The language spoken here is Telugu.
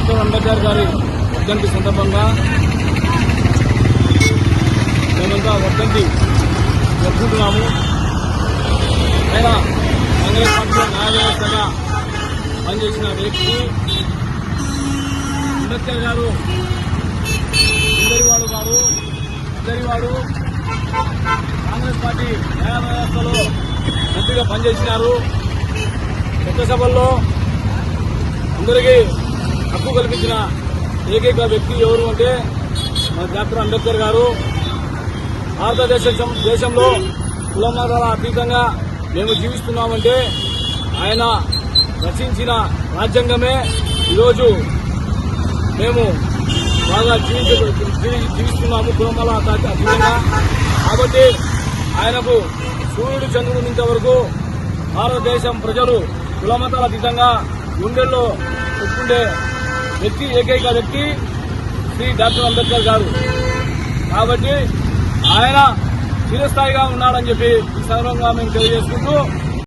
డాక్టర్ అంబేద్కర్ గారి వర్ధంతి సందర్భంగా మేమంతా వర్ధంతి జరుపుకుంటున్నాము. ఆయన కాంగ్రెస్ పార్టీ న్యాయ వ్యవస్థగా పనిచేసిన వ్యక్తి అంబేద్కర్ గారు ఇద్దరివాడు గారు ఇద్దరివాడు కాంగ్రెస్ పార్టీ న్యాయ వ్యవస్థలో మంత్రిగా పనిచేసినారు. చట్టసభల్లో అందరికీ హక్కు కల్పించిన ఏకైక వ్యక్తి ఎవరు అంటే మన డాక్టర్ అంబేద్కర్ గారు. భారతదేశం దేశంలో కులమతాల అతీతంగా మేము జీవిస్తున్నామంటే ఆయన రచించిన రాజ్యాంగమే ఈరోజు మేము బాగా జీవించ జీవి- జీవిస్తున్నాము కులమాల అతీతంగా. కాబట్టి ఆయనకు సూర్యుడు చంద్రుడు ఇంత వరకు భారతదేశం ప్రజలు కులమతాల అతీతంగా గుండెల్లో పెట్టుకుండే వ్యక్తి ఏకైక వ్యక్తి శ్రీ డాక్టర్ అంబేద్కర్ గారు. కాబట్టి ఆయన చిరస్థాయిగా ఉన్నాడని చెప్పి ఈ సందర్భంగా మేము తెలియజేసుకుంటూ